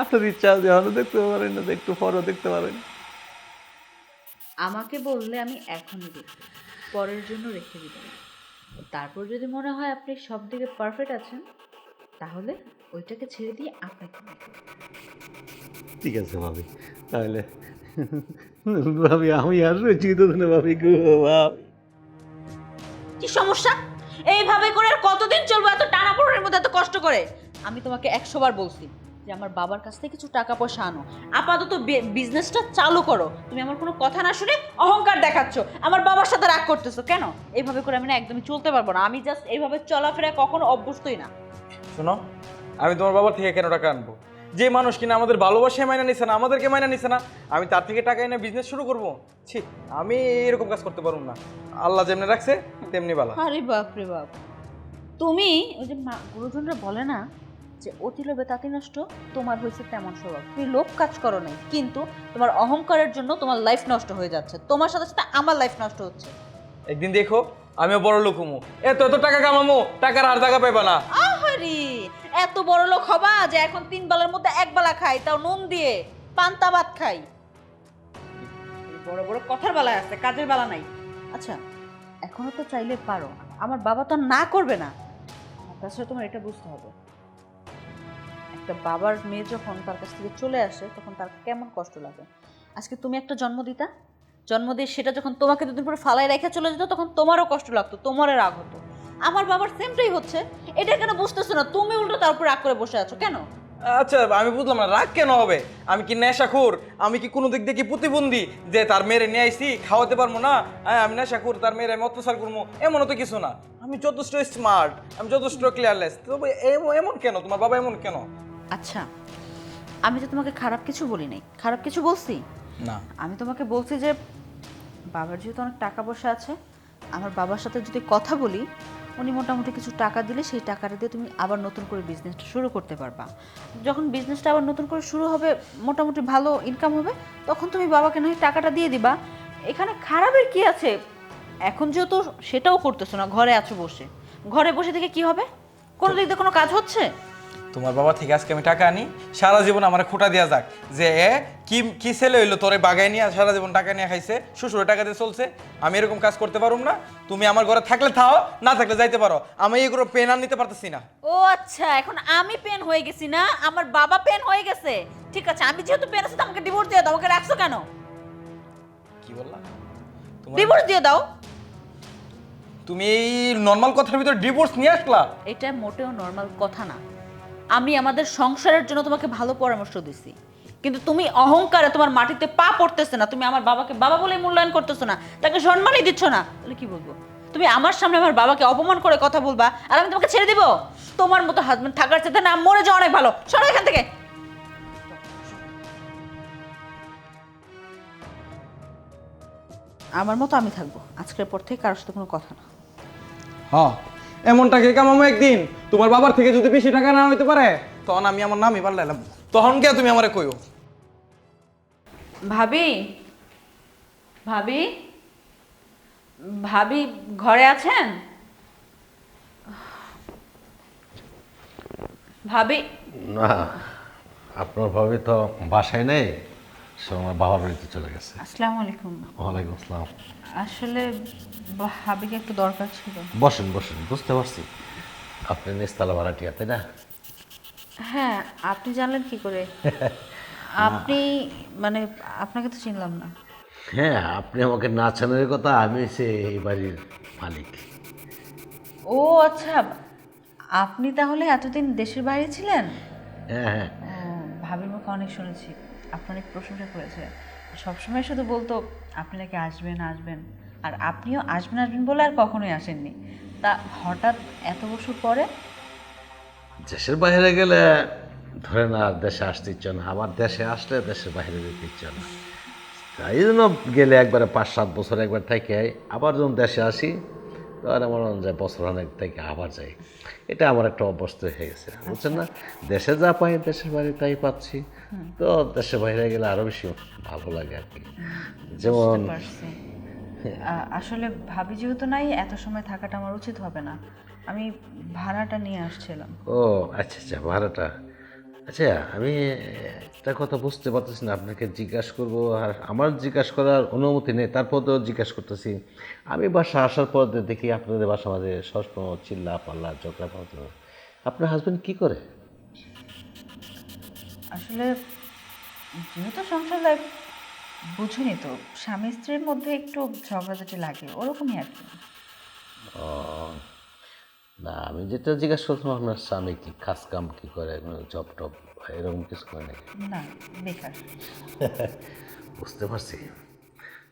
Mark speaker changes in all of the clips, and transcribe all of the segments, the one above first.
Speaker 1: আপনার ইচ্ছা আছে এখনও দেখতে পারেন না একটু পরও দেখতে পারেন
Speaker 2: আমাকে বললে আমি এখনই দেখব। পরের জন্য রেখে দিব। তারপর যদি মনে হয় আপনি সব দিকে পারফেক্ট আছেন তাহলে ওইটাকে ছেড়ে দিয়ে আপনাকে
Speaker 1: ঠিক আছে ভাবি তাহলে ভাবি আমি আর রয়েছি তো না ভাবি গো বাপ
Speaker 2: কি সমস্যা? এইভাবে করে আর কতদিন চলবে এত টানা মধ্যে এত কষ্ট করে? আমি তোমাকে একশো বার বলছি। যে আমার বাবার কাছ থেকে কিছু টাকা পয়সা আনো। আপাতত বিজনেসটা চালু করো। তুমি আমার কোনো কথা না শুনে অহংকার দেখাচ্ছ। আমার বাবার সাথে রাগ করতেছো কেন? এইভাবে করে আমি না একদমই চলতে পারব না। আমি জাস্ট এইভাবে চলাফেরা কখনো অভ্যস্তই না।
Speaker 3: শোনো আমি তোমার বাবার থেকে কেন টাকা আনব? যে মানুষ কিনা আমাদের ভালোবাসায় মাইনা নিছে না আমাদেরকে মাইনা নিছে না আমি তার থেকে টাকা এনে বিজনেস শুরু করব? ছি আমি এরকম কাজ করতে পারব না। আল্লাহ যেমনি রাখছে তেমনি বালা।
Speaker 2: আরে বাপ রে বাপ। তুমি ওই যে গুরুজনরা বলে না যে অতি লোভে তাঁতি নষ্ট তোমার হয়েছে তেমন স্বভাব তুমি লোভ কাজ করো নাই কিন্তু তোমার অহংকারের জন্য তোমার লাইফ নষ্ট হয়ে যাচ্ছে। তোমার সাথে সাথে আমার লাইফ নষ্ট হচ্ছে।
Speaker 3: একদিন দেখো আমিও বড় লোক হমু। এত এত টাকা কামামো টাকার আর টাকা পাইবা না।
Speaker 2: আহারে এত বড় লোক হবা যে এখন তিন বেলার মধ্যে এক বেলা খাই তাও নুন দিয়ে পান্তা ভাত খাই। এই বড় বড় কথার বেলায় আছে কাজের বেলা নাই। আচ্ছা এখনও তো চাইলে পারো। আমার বাবা তো আর না করবে না। তাছাড়া তোমার এটা বুঝতে হবে। একটা বাবার মেয়ে যখন তার কাছ থেকে চলে আসে, তখন তার কেমন কষ্ট লাগে? আজকে তুমি একটা জন্ম দিতা। জন্ম দিয়ে সেটা যখন তোমাকে দুদিন পরে ফালাই রেখে চলে যেত, তখন তোমারও কষ্ট লাগতো, তোমারও রাগ হতো। আমার বাবার সেমটাই হচ্ছে। এটা কেন বুঝতেছো না? তুমি উল্টো তার উপর রাগ করে বসে আছো কেন?
Speaker 3: আচ্ছা আমি বুঝলাম না, রাগ কেন হবে? আমি কি নেশাখোর? আমি কি কোনো দিক দিয়ে কি প্রতিবন্ধী যে তার মেয়েরে নিয়ে আইসি খাওয়াতে পারব না? হ্যাঁ আমি নেশাখোর, তার মেয়েরে আমি অত্যাচার করব, এমনও তো কিছু না। আমি যথেষ্ট স্মার্ট আমি যথেষ্ট ক্লিয়ারলেস তবে এম- এমন কেন? তোমার বাবা এমন কেন?
Speaker 2: আচ্ছা আমি তো তোমাকে খারাপ কিছু বলি নাই। খারাপ কিছু বলছি?
Speaker 3: না।
Speaker 2: আমি তোমাকে বলছি যে বাবার যেহেতু অনেক টাকা পয়সা আছে আমার বাবার সাথে যদি কথা বলি উনি মোটামুটি কিছু টাকা দিলে সেই টাকাটা দিয়ে তুমি আবার নতুন করে বিজনেসটা শুরু করতে পারবা। যখন বিজনেসটা আবার নতুন করে শুরু হবে মোটামুটি ভালো ইনকাম হবে তখন তুমি বাবাকে নয় টাকাটা দিয়ে দিবা। এখানে খারাপের কি আছে? এখন যেহেতু সেটাও করতেছো না ঘরে আছো বসে। ঘরে বসে থেকে কি হবে? কোনো দিক দিয়ে কোনো কাজ হচ্ছে?
Speaker 3: তোমার বাবা থেকে আজকে আমি টাকা আনি সারা জীবন আমার খোটা দেওয়া যাক যে এ কি কি ছেলে হইল তোরে বাগায় নিয়ে সারা জীবন টাকা নিয়ে খাইছে শ্বশুরের টাকা দিয়ে চলছে আমি এরকম কাজ করতে পারুম না তুমি আমার ঘরে থাকলে থাও না থাকলে যাইতে পারো আমি এগুলো পেন আর নিতে পারতেছি না।
Speaker 2: ও আচ্ছা এখন আমি পেন হয়ে গেছি না আমার বাবা পেন হয়ে গেছে। ঠিক আছে আমি যেহেতু পেন আছে তো আমাকে ডিভোর্স দিয়ে দাও আমাকে রাখছো কেন?
Speaker 3: কি বললা?
Speaker 2: ডিভোর্স দিয়ে দাও।
Speaker 3: তুমি এই নর্মাল কথার ভিতরে ডিভোর্স নিয়ে আসলা?
Speaker 2: এটা মোটেও নর্মাল কথা না। আমি আমাদের সংসারের জন্য তোমাকে ভালো পরামর্শ দিছি। কিন্তু তুমি অহংকারে তোমার মাটিতে পা পড়তেছে না, তুমি আমার বাবাকে, বাবা বলে মূল্যায়ন করতেছো না, তাকে সম্মানই দিচ্ছ না। তাহলে কি বলব? তুমি আমার সামনে আমার বাবাকে অপমান করে কথা বলবা, আর আমি তোমাকে ছেড়ে দিব? তোমার মতো হাজবেন্ড থাকার চাইতে না, মরে যাওয়া অনেক ভালো। সরো এখান থেকে। আমার মতো আমি থাকব। আজকের পর থেকে কারোর সাথে কোনো কথা না।
Speaker 3: হ্যাঁ। এমন টাকা কামাবো একদিন? তোমার বাবার থেকে যদি বেশি টাকা না হইতে পারে তখন আমি আমার নামই পাল্লাইলাম তখন কে তুমি আমারে কইও?
Speaker 2: ভাবি ভাবি ভাবি ঘরে আছেন? ভাবি
Speaker 4: না আপনার ভাবি তো বাসায় নেই। সে আমার বাবার বাড়িতে চলে গেছে।
Speaker 2: আসসালামু আলাইকুম।
Speaker 4: ওয়ালাইকুম আসসালাম।
Speaker 2: আসলে ভাবিকে একটু দরকার ছিল।
Speaker 4: বসেন বসেন বুঝতে পারছি। আপনি নিস্তালা ভাড়াটিয়া তাই না?
Speaker 2: হ্যাঁ আপনি জানলেন কি করে? আপনি মানে আপনাকে তো চিনলাম না।
Speaker 4: হ্যাঁ আপনি আমাকে না চেনার কথা আমি সে এই বাড়ির মালিক।
Speaker 2: ও আচ্ছা আপনি তাহলে এতদিন দেশের বাইরে ছিলেন?
Speaker 4: হ্যাঁ হ্যাঁ।
Speaker 2: ভাবির মুখে অনেক শুনেছি। আপনি অনেক প্রশংসা করেছে। সবসময় শুধু বলতো, আপনি নাকি আসবেন আসবেন। আর আপনিও আসবেন আসবেন বলে আর কখনোই আসেননি। তা হঠাৎ এত বছর পরে?
Speaker 4: দেশের বাইরে গেলে, ধরে না দেশে আসতে ইচ্ছে না। আবার দেশে আসলে দেশের বাইরে যেতে ইচ্ছে না। তাই জন্য গেলে একবারে পাঁচ সাত বছর একবার থেকে আবার যখন দেশে আসি তখন আমার যায় বছর অনেক থেকে আবার যাই। এটা আমার একটা অভ্যস্ত হয়ে গেছে বুঝছেন না? দেশে যা পাই দেশের বাইরে তাই পাচ্ছি। তো দেশের বাইরে গেলে আরও বেশি ভালো লাগে আর কি। যেমন
Speaker 2: আসলে ভাবি যেহেতু নাই এত সময় থাকাটা আমার উচিত হবে না। আমি ভাড়াটা নিয়ে আসছিলাম।
Speaker 4: ও আচ্ছা আচ্ছা ভাড়াটা। আচ্ছা আমি একটা কথা বুঝতে পারতেছি না আপনাকে জিজ্ঞাসা করব। আর আমার জিজ্ঞাসা করার অনুমতি নেই তারপর তো জিজ্ঞাসা করতেছি। আমি বাসা আসার পর দেখি আপনাদের বাসা মাঝে সবসময় চিল্লা পাল্লা ঝগড়া পাতো আপনার হাজবেন্ড কি করে?
Speaker 2: আসলে যেহেতু সংসার লাইফ বুঝুনি তো স্বামী স্ত্রীর মধ্যে একটু ঝগড়াঝাটি লাগে ওরকমই আর কি।
Speaker 4: না আমি যেটা জিজ্ঞাসা করছিলাম আপনার স্বামী কি কাজ কাম কি করে? জব টব এরকম কিছু করে নাকি?
Speaker 2: না বেকার।
Speaker 4: বুঝতে পারছি।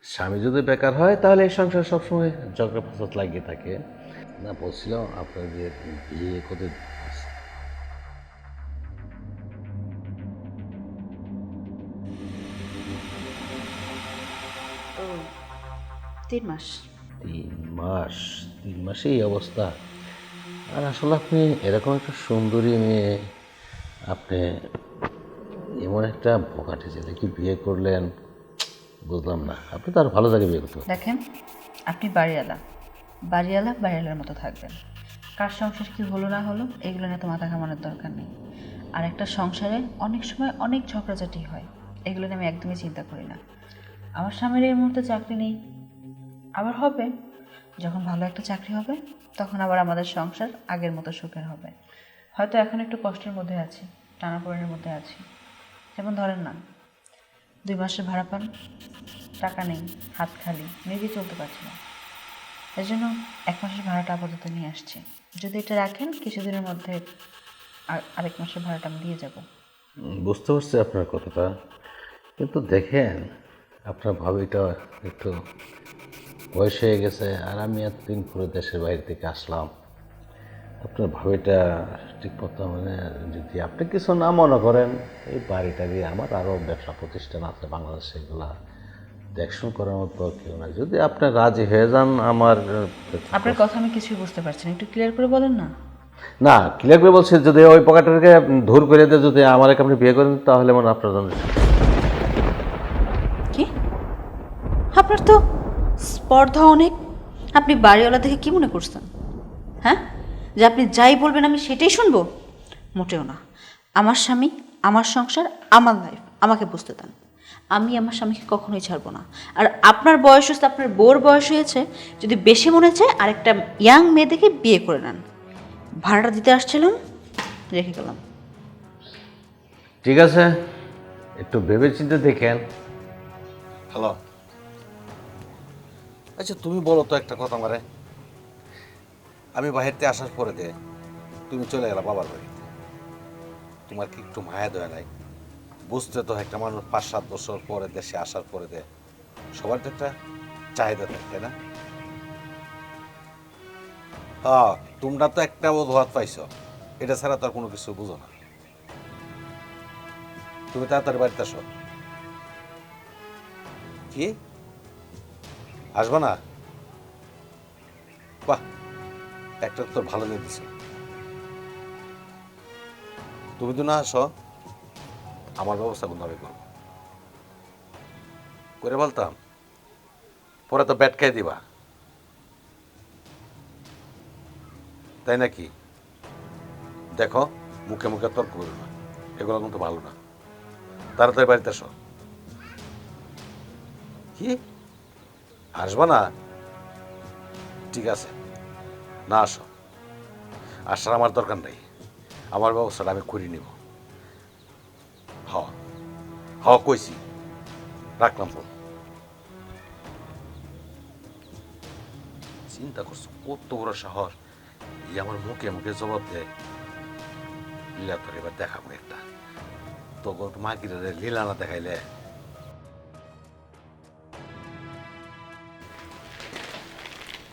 Speaker 4: স্বামী যদি বেকার হয় তাহলে এই সংসার সবসময় ঝগড়া ফসত লাগিয়ে থাকে। না বলছিলাম আপনার যে বিয়ে কত
Speaker 2: তিন মাস।
Speaker 4: তিন মাস তিন মাসে এই অবস্থা। আর আসলে আপনি এরকম একটা সুন্দরী মেয়ে, আপনি এমন একটা ভোগাটে ছেলে কি বিয়ে করলেন? বুঝলাম না। আপনি তো আর ভালো জায়গায় বিয়ে করতে
Speaker 2: দেখেন, আপনি বাড়িওয়ালা। বাড়িওয়ালা, বাড়িওয়ালার মতো থাকবেন। কার সংসার কি হলো না হলো, এগুলো নিয়ে তো মাথা ঘামানোর দরকার নেই। আর একটা সংসারে অনেক সময় অনেক ঝগড়াঝাটি হয়, এগুলো নিয়ে আমি একদমই চিন্তা করি না। আমার স্বামীর এই মুহূর্তে চাকরি নেই। আবার হবে। যখন ভালো একটা চাকরি হবে, তখন আবার আমাদের সংসার আগের মতো সুখের হবে। হয়তো এখন একটু কষ্টের মধ্যে আছি, টানাপোড়েনের মধ্যে আছি। যেমন ধরেন না, দুই মাসের ভাড়া পান, টাকা নেই, হাত খালি, নিজে চলতে পারছি না। এই জন্য এক মাসের ভাড়াটা আপাতত নিয়ে আসছি। যদি এটা রাখেন, কিছুদিনের মধ্যে আর- আরেক মাসের ভাড়াটা আমি দিয়ে যাব।
Speaker 4: বুঝতে পারছি আপনার কথাটা। কিন্তু দেখেন, আপনার ভাবিটা একটু বয়স হয়ে গেছে আর আমি এতদিন পুরো দেশের বাইরে থেকে আসলাম। আপনার ভাবিটা ঠিক মতো মানে যদি আপনি কিছু না মনে করেন এই বাড়িটা দিয়ে আমার আরও ব্যবসা প্রতিষ্ঠান আছে বাংলাদেশে এগুলা দেখশন করার মতো কেউ না যদি আপনি রাজি হয়ে যান আমার
Speaker 2: আপনার কথা আমি কিছুই বুঝতে পারছি না। একটু ক্লিয়ার করে বলেন না।
Speaker 4: না ক্লিয়ার করে বলছি যদি ওই পকেটটাকে ধুর করে দিয়ে যদি আমার আপনি বিয়ে করেন তাহলে মানে আপনার জন্য
Speaker 2: কি? আপনার তো স্পর্ধা অনেক। আপনি বাড়িওয়ালা দেখে কি মনে করছেন? হ্যাঁ? যে আপনি যাই বলবেন আমি সেটাই শুনব? মোটেও না। আমার স্বামী আমার সংসার আমার লাইফ আমাকে বুঝতে দেন। আমি আমার স্বামীকে কখনোই ছাড়বো না। আর আপনার বয়স হচ্ছে আপনার বোর বয়স হয়েছে যদি বেশি মনে চায় আরেকটা ইয়াং মেয়ে দেখে বিয়ে করে নেন। ভাড়াটা দিতে আসছিলাম রেখে গেলাম।
Speaker 4: ঠিক আছে একটু ভেবে চিন্তে দেখেন। হ্যালো আচ্ছা তুমি বলো তো একটা কথা আমারে। আমি বাহিরতে আসার পরে দে তুমি চলে গেলা বাবার বাড়িতে, তোমার কি একটু মায়া দয়া নাই? বুঝতে তো একটা মানুষ পাঁচ সাত বছর পরে দেশে আসার পরে দে সবার তো একটা চাহিদা থাকে না? হ্যাঁ তোমরা তো একটা অজুহাত পাইছো, এটা ছাড়া তো আর কোনো কিছু বুঝো না। তুমি তাড়াতাড়ি বাড়িতে আসো। কি? আসবে না? বাহ, একটা তো ভালো নিয়ে দিছো তুমি তো না আসো, আমার ব্যবস্থা কোনভাবে করব। করে বলতাম, পরে তো ব্যাট খাই দিবা। তাই নাকি? দেখো, মুখে মুখে তর্ক করো না, এগুলো কিন্তু ভালো না। তাড়াতাড়ি বাড়িতে আসো। কি? আসবা না? ঠিক আছে। না, আসো। আসার আমার দরকার নেই। আমার ব্যবস্থাটা আমি করে নিব। হ হ কইছি। রাখলাম ফোন। চিন্তা করছ, কত বড় শহর? এই আমার মুখে মুখে জবাব দেয়। লীলা তোর এবার দেখাবো একটা। তখন মাগিরে লীলা না দেখাইলে।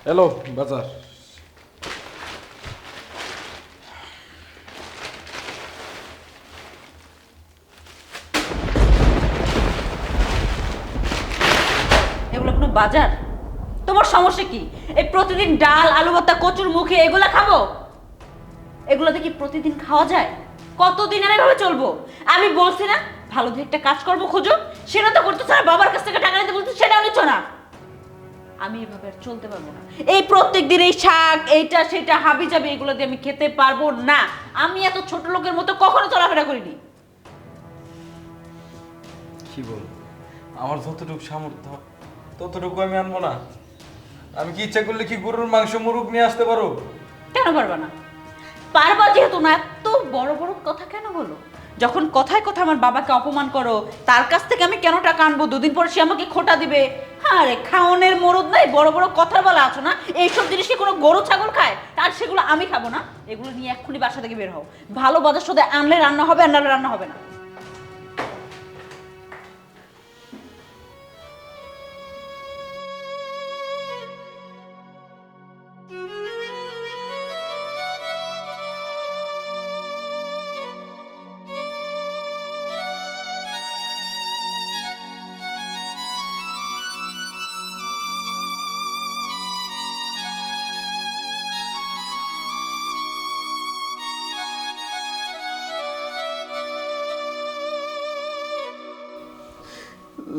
Speaker 3: হ্যালো বাজার
Speaker 2: এগুলো কোনো বাজার? তোমার সমস্যা কি? এই প্রতিদিন ডাল, আলু ভর্তা, কচুর মুখে এগুলা খাব? এগুলো কি প্রতিদিন খাওয়া যায়? কতদিন আর এভাবে চলবো? আমি বলছি না, ভালো দিয়ে একটা কাজ করব খোঁজো। সেটা তো করতেছ না বাবার কাছ থেকে টাকা নিতে বলছো সেটাও নিচ্ছ না। আমি এভাবে আর চলতে পারব না। এই প্রত্যেক দিন এই শাক এইটা সেটা হাবি যাবে এগুলো দিয়ে আমি খেতে পারব না। আমি এত ছোট লোকের মতো কখনো চলাফেরা করিনি।
Speaker 3: কি বল? আমার যতটুকু সামর্থ্য ততটুকু আমি আনব না। আমি কি ইচ্ছা করলে কি গরুর মাংস মুরুগ নিয়ে আসতে পারো
Speaker 2: কেন পারবা না? পারবা যেহেতু না এত বড় বড় কথা কেন বলো? যখন কথায় কথা আমার বাবাকে অপমান করো, তার কাছ থেকে আমি কেন টাকা আনব? দুদিন পর সে আমাকে খোটা দিবে। হ্যাঁ রে খাওনের মরদ নাই, বড় বড় কথা বলা আছো না। এইসব জিনিসকে কোনো গরু, ছাগল খায়? তার সেগুলো আমি খাব না। এগুলো নিয়ে এক্ষুনি বাসা থেকে বের হও। ভালো বাজার সাথে আনলে রান্না হবে, আর রান্না হবে না।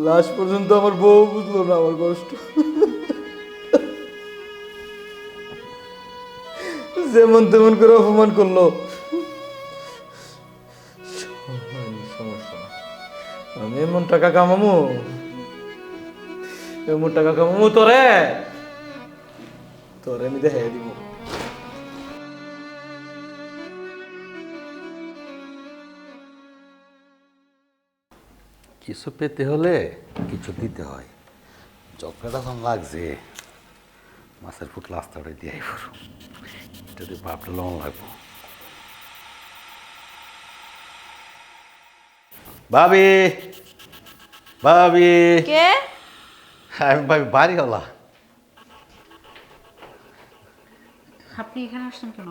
Speaker 3: লাশ পর্যন্ত আমার বউ বুঝলো না, আমার কষ্ট। যেমন তেমন করে অপমান করল। আমি এমন টাকা কামামু। এমন টাকা কামামু তোরে। তোরে আমি দেখে দিব
Speaker 4: কিছু পেতে হলে কিছু দিতে হয়। চক্রাটা যখন লাগছে মাছের ফুটলা আস্তে করে দিয়ে আইব। যদি বাপটা লং লাগবো। ভাবি ভাবি।
Speaker 2: কে?
Speaker 4: আমি ভাবি বাড়ি হলা
Speaker 2: আপনি এখানে আসছেন কেন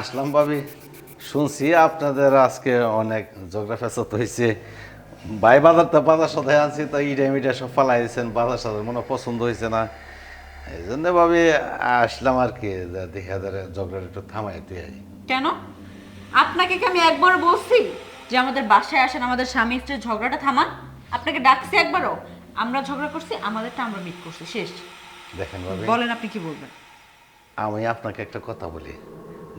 Speaker 4: আসলাম ভাবি। শুনছি আপনাদের আজকে অনেক ঝগড়া ফেসত হয়েছে ভাই বাজারটা বাজার সাথে আনছি তো ইটা মিটা সব ফালাই দিয়েছেন বাজার সাথে মনে পছন্দ হয়েছে না। এই জন্য ভাবি আসলাম আর কি দেখা ধরে ঝগড়াটা একটু থামাই দিয়ে।
Speaker 2: কেন? আপনাকে কি আমি একবার বলছি যে আমাদের বাসায় আসেন আমাদের স্বামী স্ত্রীর ঝগড়াটা থামান? আপনাকে ডাকছি একবারও। আমরা ঝগড়া করছি আমাদেরটা আমরা মিট করছি শেষ।
Speaker 4: দেখেন ভাবি।
Speaker 2: বলেন আপনি কি বলবেন?
Speaker 4: আমি আপনাকে একটা কথা বলি।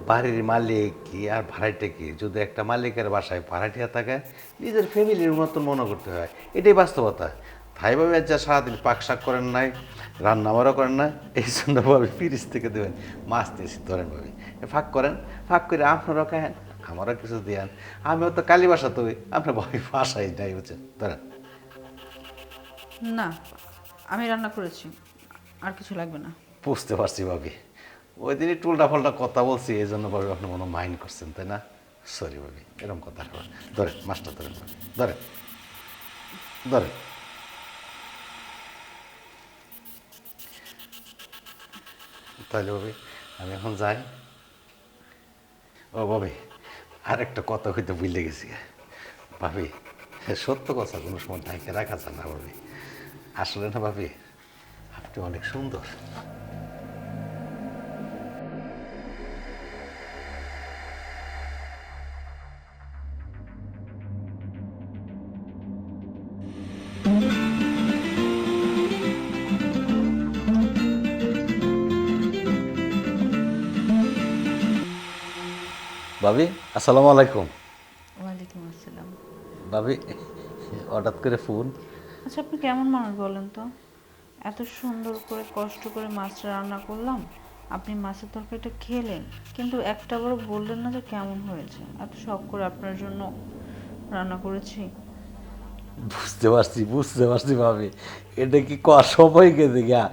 Speaker 4: বাড়ির মালিক কি আর ভাড়াইটা কি? যদি একটা মালিকের বাসায় ভাড়াটিয়া থাকে নিজের ফ্যামিলির মতন মনে করতে হয়। এটাই বাস্তবতা। তাই ভাবে যা সারাদিন পাক শাক করেন নাই রান্না বাড়া করেন না এই জন্য ভাবে ফিরিজ থেকে দেবেন। মাছ দিয়েছি ধরেন ভাবে। ফাঁক করেন ফাঁক করে আপনারাও খায়েন আমারও কিছু দিয়ান। আমিও তো কালী বাসা তো আপনার ভাবি বাসায় যাই বুঝছেন? ধরেন।
Speaker 2: না আমি রান্না করেছি আর কিছু লাগবে না।
Speaker 4: বুঝতে পারছি ভাবি। ওই দিনই টুলটা ফলটা কথা বলছি, এই জন্য ভাবি আপনি মনে মাইন্ড করছেন, তাই না? সরি ভাবি, এরকম কথা হবে না। ধরেন ধরেন ধরেন। তাহলে ভাবি, আমি এখন যাই। ও ভাবি আর একটা কথা হইতে ভুলে গেছি। ভাবি, সত্য কথা কোনো সময় ঢাকে রাখা যায় না ভাবি। আসলে না ভাবি, আপনি অনেক সুন্দর। ভাবি আসসালামু আলাইকুম।
Speaker 2: ওয়ালাইকুম আসসালাম।
Speaker 4: ভাবি হঠাৎ করে ফোন।
Speaker 2: আচ্ছা আপনি কেমন মানুষ বলেন তো? এত সুন্দর করে কষ্ট করে মাছটা রান্না করলাম আপনি মাছের তরকারিটা খেলেন কিন্তু একটা বার বললেন না যে কেমন হয়েছে। এত শখ করে আপনার জন্য রান্না করেছি।
Speaker 4: বুঝতে পারছি বুঝতে পারছি ভাবি। এটা কি কর সবাইকে দেখা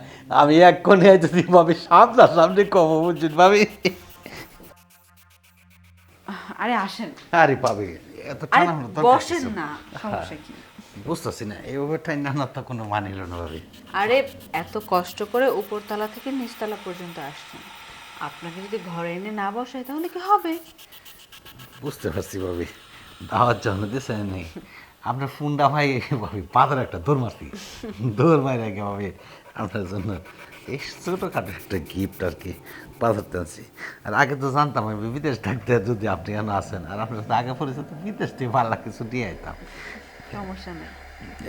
Speaker 4: আমি এক কোণে যদি ভাবি সামনা সামনে কম বুঝছেন ভাবি।
Speaker 2: আরে আসেন।
Speaker 4: আরে পাবি। এত টানা হলো দরকার
Speaker 2: বসেন না সমস্যা কি?
Speaker 4: বুঝতেছি না এইভাবে না তো কোনো মানিল না ভাবি।
Speaker 2: আরে এত কষ্ট করে উপরতলা থেকে নিচতলা পর্যন্ত আসছেন। আপনাকে যদি ঘরে এনে না বসাই তাহলে কি হবে?
Speaker 4: বুঝতে পারছি ভাবি দাওয়ার জন্য দিয়েছেন নেই আপনার ফোনটা ভাই ভাবি পাতার একটা দৌড় মারছি। দৌড় মারি আগে ভাবি আপনার জন্য এই ছোটোখাটো একটা গিফট আর কি। টানছি আর আগে তো জানতাম আমি বিদেশ থাকতে যদি আপনি এখানে আসেন। আর আপনার সাথে আগে পরিচিত তো বিদেশ থেকে ভালো কিছু দিয়ে আইতাম।
Speaker 2: সমস্যা নেই।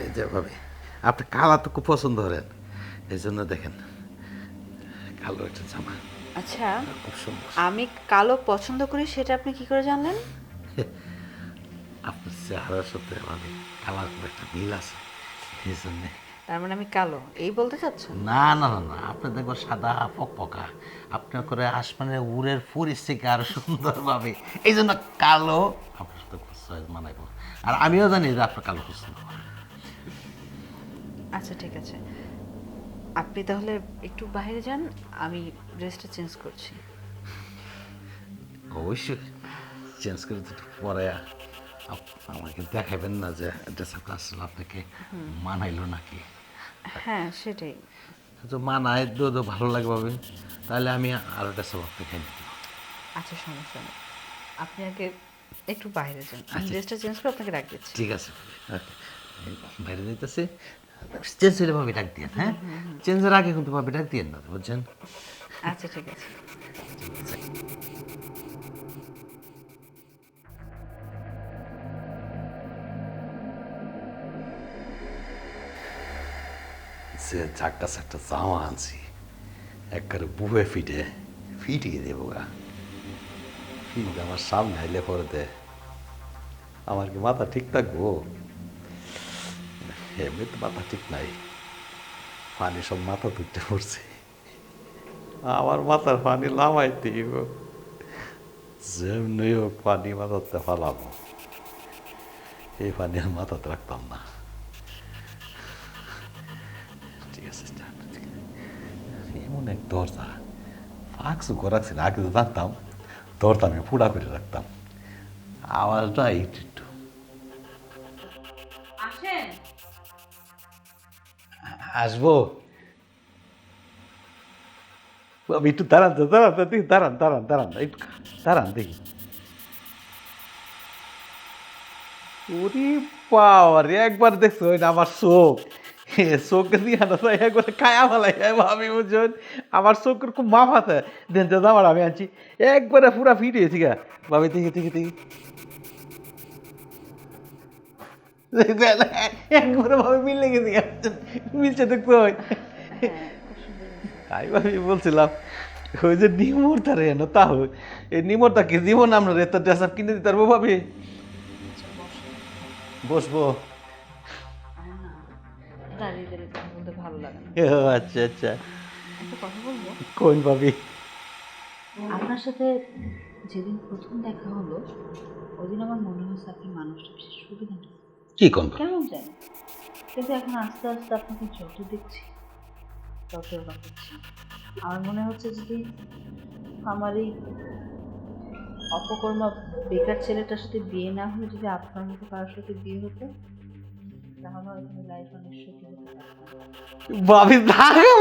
Speaker 4: এই যে ভাবি আপনি কালা তো খুব পছন্দ করেন। এই জন্য দেখেন কালো একটা জামা।
Speaker 2: আচ্ছা
Speaker 4: খুব সুন্দর।
Speaker 2: আমি কালো পছন্দ করি সেটা আপনি কি করে জানলেন?
Speaker 5: আপনার চেহারার সাথে মানে কালার খুব একটা মিল আছে। এই জন্যে
Speaker 2: তার মানে আমি কালো। এই বলতে চাচ্ছেন?
Speaker 5: না না না না আপনি দেখব সাদা পকপকা। আপনার করে আসমানের উড়ের ফুরিস থেকে আরও সুন্দরভাবে। এই জন্য কালো আপনার সাথে মানাইব। আর আমিও জানি যে আপনার কালো পছন্দ।
Speaker 2: আচ্ছা ঠিক আছে। আপনি তাহলে একটু বাইরে যান আমি ড্রেসটা চেঞ্জ করছি।
Speaker 5: অবশ্যই। চেঞ্জ করে তো পরে আমাকে দেখাবেন না যে ড্রেস আপ আসলে আপনাকে মানাইলো নাকি।
Speaker 2: হ্যাঁ সেটাই।
Speaker 5: তো মানায় তো তো ভালো লাগবে তাহলে আমি আরও ড্রেস আপ আপনাকে
Speaker 2: আচ্ছা সমস্যা নেই আপনি আগে একটু বাইরে যান। আমি
Speaker 5: আচ্ছা।
Speaker 2: ড্রেসটা চেঞ্জ করে আপনাকে রাখ দিচ্ছি।
Speaker 5: ঠিক আছে। বাইরে দিতেছে চেঞ্জ হলে ভাবি ডাক দিয়ে হ্যাঁ? চেঞ্জের আগে কিন্তু ভাবি ডাক দিয়ে না বুঝছেন?
Speaker 2: আচ্ছা ঠিক আছে।
Speaker 5: যে চারটা চারটা জামা আনছি একবারে বুহে ফিটে ফিটিয়ে দেবো গা ফিট আমার সামনে আইলে পরে দে আমার কি মাথা ঠিক থাকব এমনি তো মাথা ঠিক নাই পানি সব মাথা ধুতে পড়ছে আমার মাথার পানি লামাইতে যেমনি হোক পানি মাথাতে ফালাবো এই পানি আর মাথাতে রাখতাম না ঠিক আছে যান, ঠিক আছে। এমন এক দরজা। ফাঁকসু করাচ্ছি না আগে তো জানতাম। দরজা আমি পুরা করে রাখতাম। আওয়াজটা একটু। একটু
Speaker 4: আসব। আমি একটু দাঁড়ান তো দাঁড়ান দেখি দাঁড়ান দাঁড়ান দাঁড়ান একটু দাঁড়ান দেখি। ওরে পাওয়ারে একবার দেখছ আমার চোখ। চোখে দিয়ে না তাই একবার খায়া ফেলাই ভাবি বুঝছেন আমার চোখের খুব মাপ আছে। দেন তো আমার আমি আনছি। একবারে পুরা ফিট হয়েছি গা। ভাবি, দেখি দেখি দেখি। একবারে ভাবে মিলে গেছি গা। মিলছে দেখছ ওই তাই ভাবি বলছিলাম, ওই যে নিমোর তারে এনো তাও এই নিমোরটা কি জীবন আমরা রে তো ড্রেস কিনে দিতে পারব ভাবি? বসবো।
Speaker 2: দাঁড়িয়ে কথা বলতে ভালো লাগে না।
Speaker 4: ও, আচ্ছা আচ্ছা।
Speaker 2: একটা কথা বলব?
Speaker 4: কোন ভাবি?
Speaker 2: আপনার সাথে যেদিন প্রথম দেখা হলো ওদিন আমার মনে হচ্ছে আপনি মানুষটা বেশি সুবিধা
Speaker 5: কি কোন
Speaker 2: কেমন জানি। কিন্তু এখন আস্তে আস্তে আপনাকে যত দেখছি তত অবাক হচ্ছি আমার মনে হচ্ছে যদি আমার এই অপকর্মা বেকার ছেলেটার সাথে বিয়ে না হয়ে যদি আপনার মতো কারোর সাথে বিয়ে হতো
Speaker 4: ভাবি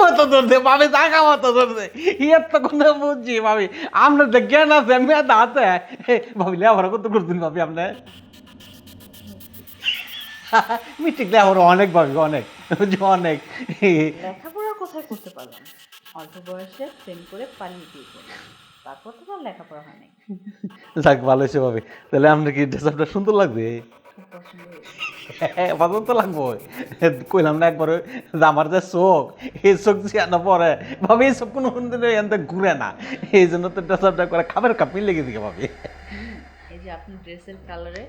Speaker 4: মতো ধরছে ভাবি মতো ধরছে। ইয়ে তো কোনো বুঝছি ভাবি আপনার তো জ্ঞান আছে ভাবি লেবার কত করছেন ভাবি লেবার অনেক ভাবি অনেক অনেক।
Speaker 2: লেখাপড়া কোথায় করতে পারলাম অল্প বয়সে প্রেম করে পালিয়ে করলাম তারপর তো আর লেখাপড়া হয়
Speaker 4: যাক ভালো হয়েছে ভাবি। তাহলে আপনার কি ড্রেস সুন্দর লাগবে?
Speaker 2: পছন্দ হয়েছে
Speaker 4: তো লাগবো কইলাম না একবার যে আমার যে চোখ এই চোখ যে পরে ভাবি এই চোখ কোনো দিনে এনতে ঘুরে না এই জন্য তো ড্রেস আপটা করে খাবার কাপ মিলে গেছে ভাবি
Speaker 2: এই যে আপনার ড্রেসের কালারে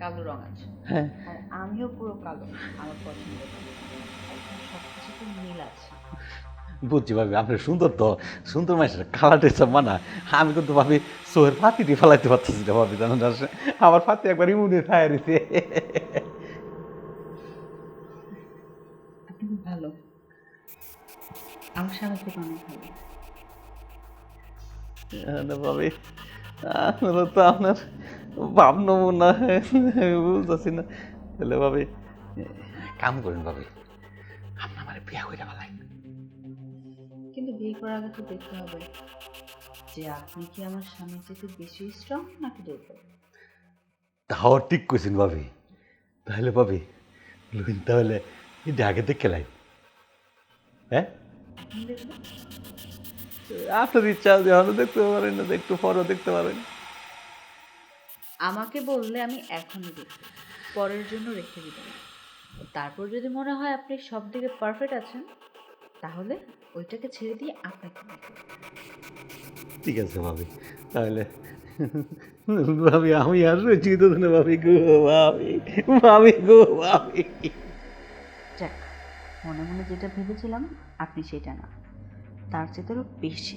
Speaker 2: কালো রং আছে
Speaker 4: হ্যাঁ
Speaker 2: আর আমিও পুরো কালো আমার পছন্দ সব কিছুতে মিল আছে
Speaker 4: বুঝছি ভাবি আপনি সুন্দর তো সুন্দর মানুষের কালার ড্রেস মানা আমি কিন্তু ভাবি চোখের ফাতিটি ফেলাইতে পারতেছি না ভাবি জানেন না? আমার ফাতি একবার ইমুনে খায় রয়েছে
Speaker 2: খুব ভালো। আমার থেকে অনেক ভালো।
Speaker 4: না ভাবি আপনারা তো আপনার ভাব নমুনা বুঝতেছি না। তাহলে ভাবি কাম করেন ভাবি আপনার আমার বিয়া করে ভালাই
Speaker 2: কিন্তু বিয়ে করার আগে তো দেখতে হবে যে আপনি কি আমার স্বামীর বেশি স্ট্রং নাকি দুর্বল?
Speaker 4: তাও ঠিক ভাবি। তাহলে ভাবি লইন তাহলে এটা আগে দেখে লাই। হ্যাঁ? আপনার ইচ্ছা দেখতে পারেন না একটু পরও দেখতে পারেন।
Speaker 2: আমাকে বললে আমি এখনই দেখব পরের জন্য রেখে দিব তারপর যদি মনে হয় আপনি সব দিকে পারফেক্ট আছেন তাহলে ওইটাকে ছেড়ে দিয়ে আপনাকে
Speaker 4: ঠিক আছে ভাবি তাহলে
Speaker 1: ভাবি আমি আর করতে ভাবি গো ভাবি ভাবি গো ভাবি।
Speaker 2: যাক মনে মনে যেটা ভেবেছিলাম আপনি সেটা না। তার চেয়ে বেশি।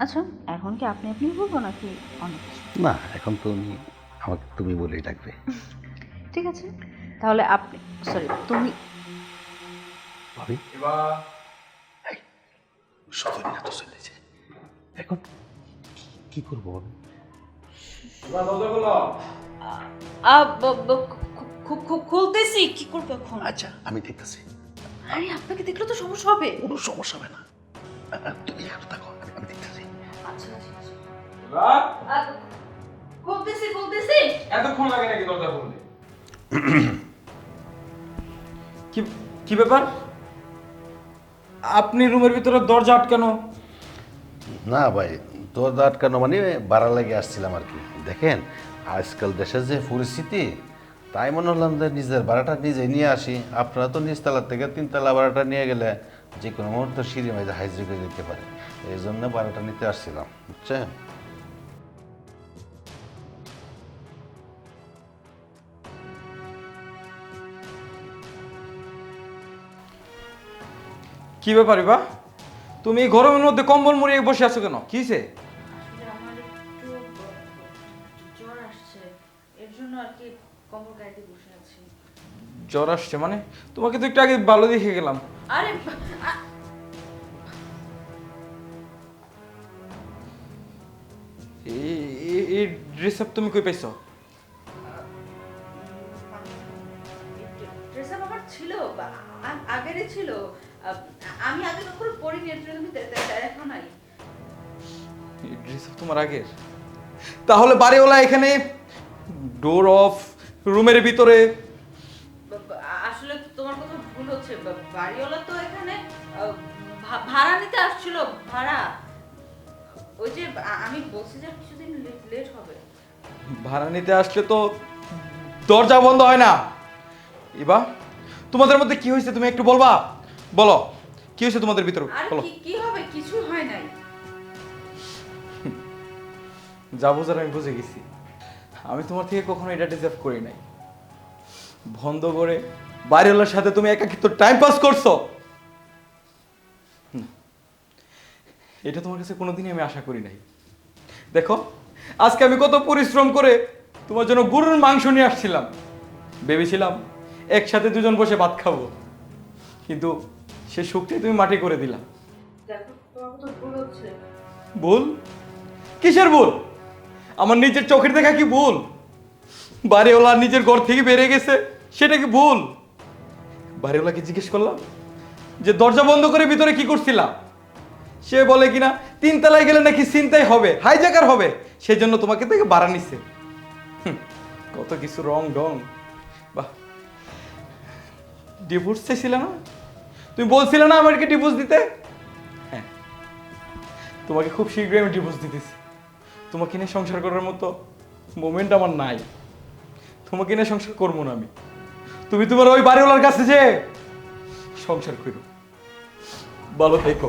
Speaker 2: আচ্ছা এখন কি আপনি আপনি বলব নাকি অনেক
Speaker 1: না এখন তো উনি আমাকে তুমি বলেই ডাকবে।
Speaker 2: ঠিক আছে তাহলে আপনি সরি তুমি
Speaker 1: ভাবি?
Speaker 3: এবার
Speaker 1: সজনী না তো চলেছে। এখন কি- কি করব ভাবি
Speaker 3: এবার দরজা খোলো
Speaker 2: আ, ব- ব- খু- খু- খু- খুলতেছি কি করব এখন?
Speaker 1: আচ্ছা আমি দেখতেছি।
Speaker 2: আরে আপনাকে দেখলে তো সমস্যা হবে।
Speaker 1: কোনো সমস্যা হবে না। তুমি এখানে থাকো আমি আমি দেখতেছি।
Speaker 2: আচ্ছা আচ্ছা আচ্ছা। খুলতেছি খুলতেছি।
Speaker 3: এতক্ষণ লাগে নাকি দরজা খুলতে? কি কি ব্যাপার? আপনি রুমের ভিতরে দরজা আটকানো?
Speaker 4: না ভাই দরজা আটকানো মানে বাড়া লাগে আসছিলাম আর কি। দেখেন আজকাল দেশের যে পরিস্থিতি তাই মনে হলাম যে নিজের ভাড়াটা নিজে নিয়ে আসি। আপনারা তো নিচতলা থেকে তিনতলা ভাড়াটা নিয়ে গেলে যে কোনো মুহূর্তে সিঁড়ি মাঝে হাইজরি করে দিতে পারে। এই জন্য ভাড়াটা নিতে আসছিলাম বুঝছেন?
Speaker 3: কি ব্যাপার বা তুমি এই গরমের মধ্যে কম্বল মুড়িয়ে বসে আছো কেন? কিসে
Speaker 2: আসলে আমার একটু জ্বর আসছে এর জন্য আর কি কমর গাইতে বসে আছি।
Speaker 3: জ্বর আসছে মানে? তোমাকে তো একটু আগে ভালো দেখে গেলাম।
Speaker 2: আরে আ-
Speaker 3: এই- এই- এই ড্রেস আপ তুমি কই পাইছো?
Speaker 2: ড্রেস আপ আমার ছিল বা- আ- আগেরই ছিল। আ- আমি আগে কখনো পরিনি এর জন্য দেখো নাই।
Speaker 3: এই ড্রেস আপ তোমার আগের? তাহলে বাড়িওয়ালা এখানে ডোর অফ রুমের ভিতরে?
Speaker 2: আসলে তোমার কথা ভুল হচ্ছে। বাড়িওয়ালা তো এখানে ভাড়া নিতে আসছিল। ভাড়া? ওই যে আমি বলছি যে কিছুদিন লেট হবে।
Speaker 3: ভাড়া নিতে আসলে তো দরজা বন্ধ হয় না। এবার তোমাদের মধ্যে কি হয়েছে তুমি একটু বলবা? বলো কি হয়েছে তোমাদের ভিতরে? বলো।
Speaker 2: কি কি হবে? কিছু হয় নাই।
Speaker 3: যা বোঝার আমি বুঝে গেছি। আমি তোমার থেকে কখনো এটা ডিজার্ভ করি নাই। বন্ধ করে বাড়িওয়ালার সাথে তুমি একাকিত্ব টাইম পাস করছ। এটা তোমার কাছে কোনোদিনই আমি আশা করি নাই। দেখো আজকে আমি কত পরিশ্রম করে তোমার জন্য গরুর মাংস নিয়ে আসছিলাম। ভেবেছিলাম একসাথে দুজন বসে ভাত খাব। কিন্তু সে সুখটাই তুমি মাটি করে দিলা।
Speaker 2: দেখো তোমার কথা ভুল হচ্ছে।
Speaker 3: ভুল? কিসের ভুল? আমার নিজের চোখের দেখা কি ভুল? বাড়িওয়ালা নিজের ঘর থেকে বেরিয়ে গেছে সেটা কি ভুল? বাড়িওয়ালাকে জিজ্ঞেস করলাম যে দরজা বন্ধ করে ভিতরে কি করছিলাম? সে বলে কিনা তিন তলায় গেলে নাকি চিন্তাই হবে হাইজাকার হবে সেই জন্য তোমাকে থেকে বাড়া হুম, কত কিছু রং ডং বাহ। ডিভোর্স চাইছিলে না? তুমি বলছিলে না আমাকে ডিভোর্স দিতে? হ্যাঁ। তোমাকে খুব শীঘ্রই আমি ডিভোর্স দিতেছি। তোমাকে নিয়ে সংসার করার মতো মোমেন্ট আমার নাই। তোমাকে নিয়ে সংসার করব না আমি। তুমি তোমার ওই বাড়িওয়ালার কাছে যে সংসার করো। ভালো থেকো